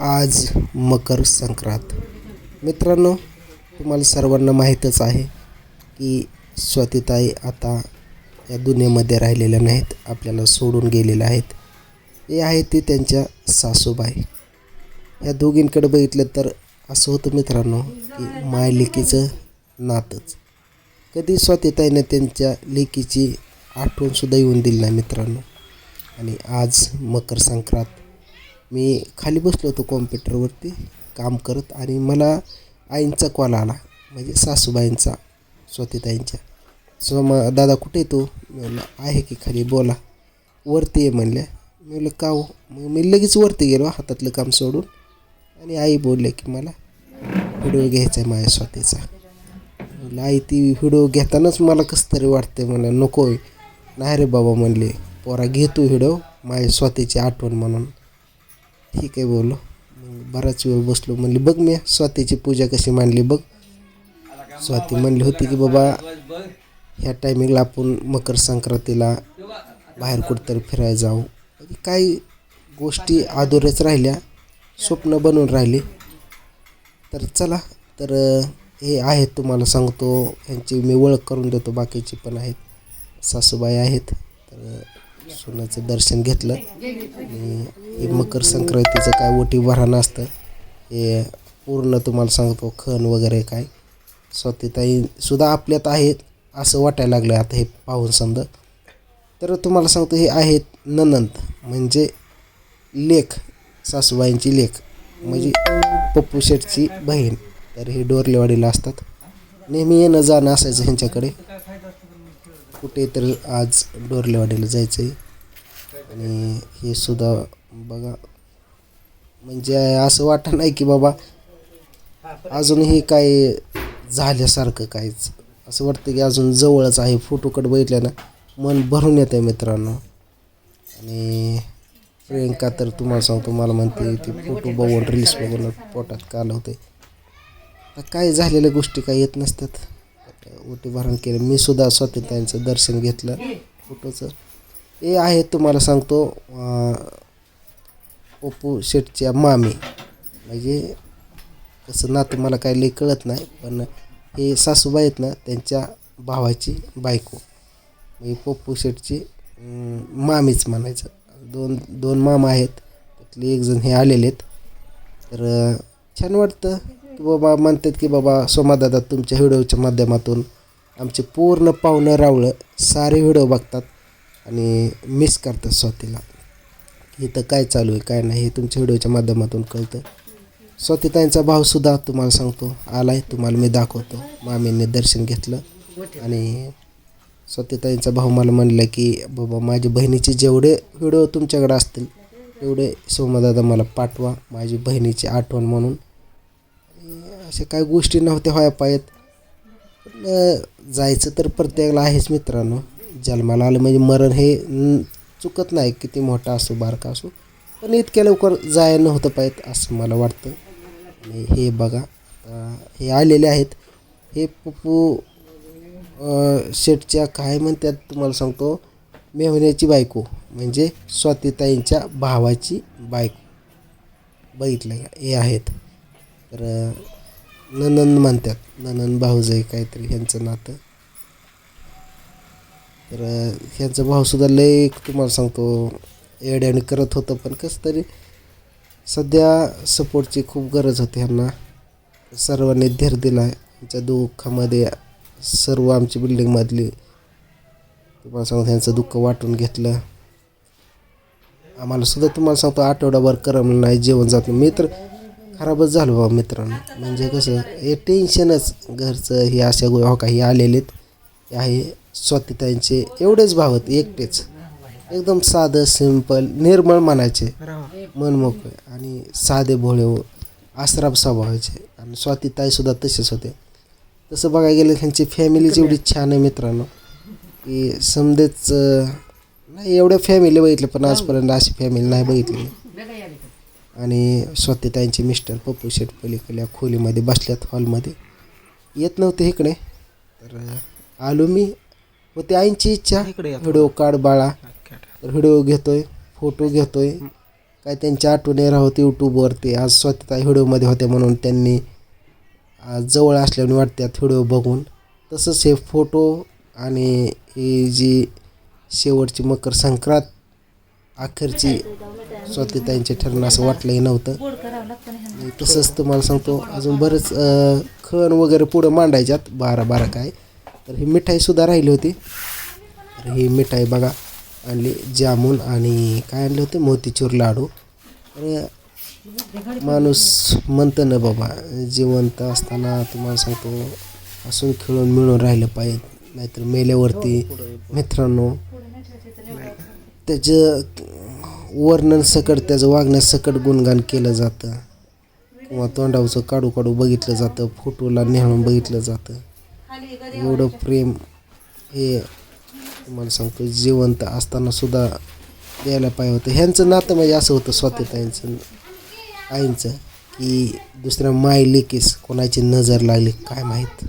आज मकर संक्रांत. मित्रांनो तुम्हाला सर्वांना माहीतच आहे की स्वातीताई आता या दुनियेमध्ये राहिलेल्या नाहीत आपल्याला सोडून गेलेल्या आहेत. हे आहे ते त्यांच्या सासूबाई. या दोघींकडे बघितलं तर असं होतं मित्रांनो की माय लेकीचं नातंच. कधी स्वातीताईनं त्यांच्या लेकीची आठवणसुद्धा येऊन दिली नाही मित्रांनो. आणि आज मकर संक्रांत. मी खाली बसलो होतो कॉम्प्युटरवरती काम करत आणि मला आईंचा कॉल आला. म्हणजे सासूबाईंचा स्वातीताईंच्या. सो मग दादा कुठे आहे तू? मी म्हणलं आहे की खाली बोला. वरती आहे म्हणल्या. मी म्हणलं का हो? मग मी लगेच वरती गेलो हातातलं काम सोडून. आणि आई बोलले की मला व्हिडिओ घ्यायचा आहे माझ्या स्वतःचा. म्हणलं आई ती व्हिडिओ घेतानाच मला कसं तरी वाटते मला नको नाही रे बाबा म्हणले पोरा घेतो व्हिडिओ माझ्या स्वतःची आठवण म्हणून. ठीक आहे बोललो. मग बराच वेळ बसलो म्हणली बघ मी स्वातीची पूजा कशी मांडली बघ. स्वाती म्हणली होती की बाबा ह्या टायमिंगला आपण मकर संक्रांतीला बाहेर कुठंतरी फिरायला जाऊ. म्हणजे काही गोष्टी अधुरेच राहिल्या स्वप्न बनून राहिली. तर चला तर हे आहेत तुम्हाला सांगतो ह्यांची मी ओळख करून देतो बाकीची पण आहेत. सासूबाई आहेत तर सोन्याचं दर्शन घेतलं. आणि हे मकर संक्रांतीचं काय ओटी भराणं असतं हे पूर्ण तुम्हाला सांगतो खण वगैरे काय. स्वतःताई सुद्धा आपल्यात आहेत असं वाटायला लागलं आता हे पाहून समजा. तर तुम्हाला सांगतो हे आहेत ननंद म्हणजे लेख सासूबाईंची लेख म्हणजे पप्पू शेठची बहीण. तर हे डोरलेवाडीला असतात. नेहमी येणं जाणं असायचं ह्यांच्याकडे. कुठे तर आज डोरलेवाडीला जायचं आहे आणि हे सुद्धा बघा. म्हणजे असं वाटत नाही की बाबा अजूनही काय झाल्यासारखं काहीच. असं वाटतं की अजून जवळच आहे फोटोकडे बघितल्यानं मन भरून येतं आहे मित्रांनो. आणि प्रियंका तर तुम्हाला सांगतो मला म्हणते ती फोटो बघून रील्स बघून पोटात काल होते तर काय झालेल्या गोष्टी काय येत नसतात. ओटी भरण केलं. मी सुद्धा स्वातंत्र्यांचं दर्शन घेतलं. फोटोचं. हे आहे तुम्हाला सांगतो ओपू पप्पू मामी. म्हणजे कसं नातं मला काही लई कळत नाही पण हे सासूबाई आहेत ना त्यांच्या भावाची बायको. म्हणजे पप्पू शेटची मामीच म्हणायचं. दोन दोन मामा आहेत त्यातले एकजण हे आलेले आहेत. तर छान वाटतं. की बाबा म्हणतात की बाबा सोमादादा तुमच्या व्हिडिओच्या माध्यमातून आमचे पूर्ण पाहुणं रावळं सारे व्हिडिओ बघतात आणि मिस करतात स्वतःला. इथं काय चालू आहे काय नाही हे तुमच्या व्हिडिओच्या माध्यमातून कळतं. स्वतःताईंचा भावसुद्धा तुम्हाला सांगतो आलाय तुम्हाला मी दाखवतो. मामींनी दर्शन घेतलं आणि स्वतःताईंचा भाऊ मला म्हणलं की बाबा माझ्या बहिणीचे जेवढे व्हिडिओ तुमच्याकडे असतील तेवढे सोमादादा मला पाठवा. माझी बहिणीची आठवण म्हणून अशा काही गोष्टी नव्हत्या व्हायला पाहिजेत. जायचं तर प्रत्येकाला आहेच मित्रांनो. जन्माला आलं म्हणजे मरण हे चुकत नाही किती मोठा असो बारका असो. पण इतक्या लवकर जायला नव्हतं पाहिजे असं मला वाटतं. आणि हे बघा आता हे आलेले आहेत. हे पप्पू शेटच्या काय म्हणतात तुम्हाला सांगतो. मेहण्याची बायको म्हणजे स्वातीताईंच्या भावाची बायको. बघितलं का? हे आहेत. तर ननंद म्हणतात. ननंद भाऊजाई काहीतरी ह्यांचं नातं. तर ह्यांचा भाऊसुद्धा लय तुम्हाला सांगतो येड्याने करत होतं पण कसं तरी सध्या सपोर्टची खूप गरज होती ह्यांना. सर्वांनी धीर दिला आहे दुःखामध्ये सर्व आमची बिल्डिंगमधली तुम्हाला सांगतो ह्यांचं दुःख वाटून घेतलं. आम्हाला सुद्धा तुम्हाला सांगतो आठवडाभर करमलं नाही जेवण जात मी तर खराबच झालो बाबा मित्रांनो. म्हणजे कसं हे टेन्शनच घरचं हे अशा गो हो काही आलेलेत. हे आहे स्वातीताईंचे एवढेच भाव आहेत एकटेच. एकदम साधं सिंपल निर्मळ म्हणायचे मनमोकळे आणि साधे भोळे व आसराब स्वभावाचे. आणि स्वातीताईसुद्धा तसेच होते. तसं बघायला गेलं त्यांची फॅमिलीच एवढी छान आहे मित्रांनो. की समजेच नाही एवढ्या फॅमिली बघितलं पण आजपर्यंत अशी फॅमिली नाही बघितली आणि स्वातीताईंचे मिस्टर पप्पू शेठ पलीकडल्या खोलीमध्ये बसल्यात हॉलमध्ये. येत नव्हते इकडे. तर आलो मी. होती आईंची इच्छा. व्हिडिओ काढ बाळा. तर व्हिडिओ घेतोय फोटो घेतोय. काय त्यांच्या आठवणी राहत यूट्यूबवरती आज स्वतः व्हिडिओमध्ये होते म्हणून त्यांनी आज जवळ असल्याने वाटतात व्हिडिओ बघून. तसंच हे फोटो आणि ही जी शेवटची मकर संक्रांत अखेरची स्वातीताईंचे ठरणं असं वाटलंही नव्हतं. तसंच तुम्हाला सांगतो अजून बरेच खण वगैरे पुढं मांडायच्यात बारा बारा काय. तर ही मिठाईसुद्धा राहिली होती. तर ही मिठाई बघा आणली जामून आणि काय आणले होते मोतीचूर लाडू. तर माणूस म्हणतं ना बाबा जिवंत असताना तुम्हाला सांगतो असून खेळून मिळून राहिलं पाहिजे नाहीतर मेल्यावरती मित्रांनो त्याचं वर्णन सकट त्याचं वागण्यास सकट गुणगान केलं जातं. किंवा तोंडावचं काढू काढू बघितलं जातं फोटोला नेहळून बघितलं जातं. एवढं प्रेम हे तुम्हाला सांगतो जिवंत असताना सुद्धा द्यायला पाहिजे होतं. ह्यांचं नातं म्हणजे असं होतं स्वातंत्र्यांचं आईंचं की दुसऱ्या माय लेकीस कोणाची नजर लागली काय माहीत?